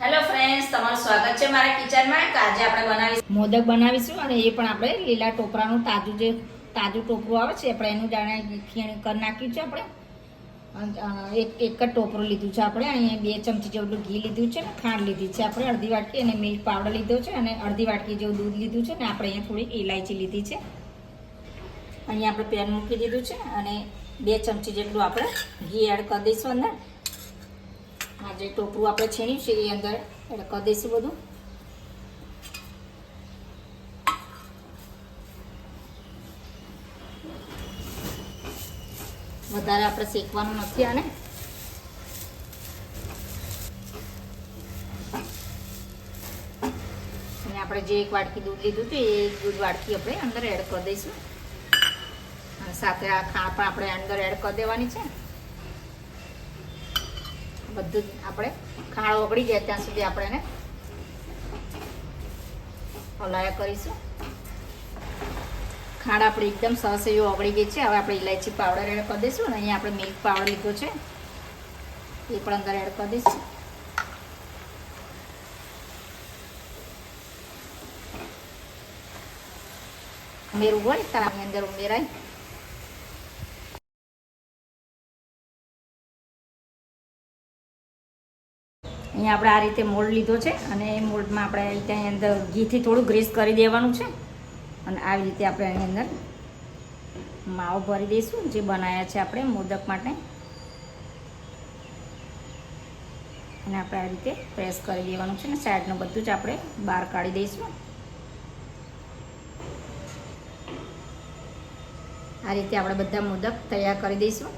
Hello friends તમારું સ્વાગત છે મારા કિચનમાં. તો આજે આપણે બનાવીશું મોદક બનાવીશું અને એ પણ આપણે લીલા ટોપરાનું તાજું જે તાજું ટોપરું આવે છે, આપણે એનું ખીણ કરી નાખ્યું છે આપણે. એક એક જ ટોપરું લીધું છે આપણે. અહીંયા બે ચમચી જેટલું ઘી લીધું છે ને ખાંડ લીધી છે આપણે. અડધી વાટકી અને મિલ્ક પાવડર લીધો છે અને અડધી વાટકી જેવું દૂધ લીધું છે ને આપણે અહીંયા થોડી ઇલાયચી લીધી છે. અહીંયા આપણે પેન મૂકી દીધું છે અને બે ચમચી જેટલું આપણે ઘી એડ કરી દઈશું અંદર. આ જે ટોપરું આપણે છીણ્યું છે એ અંદર એડ કરી દઈશું બધું. વધારે આપણે શેકવાનું નથી આને. અને આપણે જે એક વાડકી દૂધ લીધું હતું એ દૂધ વાડકી આપણે અંદર એડ કરી દઈશું. અને સાથે આ ખાણ પણ આપણે અંદર એડ કરી દેવાની છે. બધું આપણે ખાણ ઓગળી જાય ત્યાં સુધી આપણે એને હલાયા કરીશું. ખાંડ આપણી એકદમ સરસ એવી ઓગળી ગઈ છે. હવે આપણે ઇલાયચી પાવડર એડ કરી દઈશું અને અહીંયા આપણે મિલ્ક પાવડર લીધો છે. એ પણ અંદર એડ કરી દઈશું. ઉમેરવું હોય તારા અંદર ઉમેરાય. અહીંયા આપણે આ રીતે મોલ્ડ લીધો છે અને એ મોલ્ડમાં આપણે ત્યાં અંદર ઘીથી થોડું ગ્રીસ કરી દેવાનું છે અને આવી રીતે આપણે એની અંદર માવો ભરી દઈશું, જે બનાવ્યા છે આપણે મોદક માટે. અને આપણે આ રીતે પ્રેસ કરી દેવાનું છે ને સાઈડનું બધું જ આપણે બહાર કાઢી દઈશું. આ રીતે આપણે બધા મોદક તૈયાર કરી દઈશું.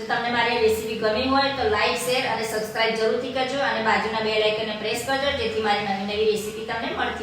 જો તમને મારી રેસીપી ગમી હોય તો લાઈક શેર અને સબસ્ક્રાઇબ જરૂરથી કરજો અને બાજુના બે આઇકનને પ્રેસ કરજો, જેથી મારી નવી નવી રેસીપી તમને મળતી